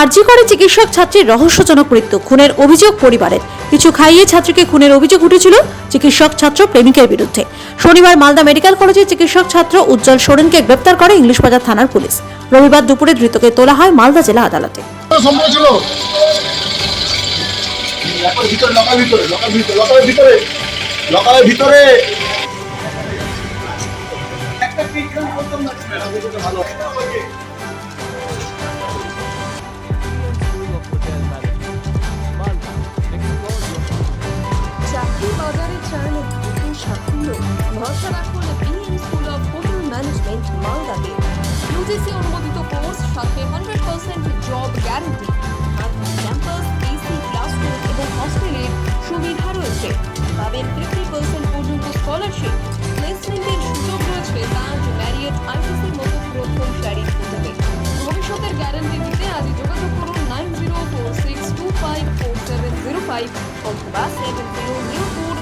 আরজি করে চিকিৎসক ছাত্রীর রহস্যজনক মৃত্যু, খুনের অভিযোগ পরিবারের। কিছু খাইয়ে ছাত্রীকে খুনের অভিযোগ উঠেছিল চিকিৎসক ছাত্র প্রেমিকের বিরুদ্ধে। শনিবার মালদা মেডিকেল কলেজের চিকিৎসক ছাত্র উজ্জ্বল সোরেনকে গ্রেপ্তার করে ইংলিশ বাজার থানার পুলিশ। রবিবার দুপুরে ধৃতকে তোলা হয় মালদা জেলা আদালতে। ভিতরে বাজারে চান দ্রুত সাফল্য ভরসা রাখুন BM school of hotel management মালদাতে ইউজিসি অনুমোদিত কোর্স সাথে hundred percent job guarantee campus AC classroom এবং হস্টেলের সুবিধা রয়েছে পাবেন ফিফটি পার্সেন্ট পর্যন্ত স্কলারশিপ প্লেসমেন্টের সুযোগ রয়েছে তাজ ম্যারিয়েট আইটিসি মতো প্রথম শাড়ি হোটেলে ভবিষ্যতের গ্যারান্টি দিতে আজই যোগাযোগ করুন nine zero four six two five four seven zero five অথবা সেভেন জিরো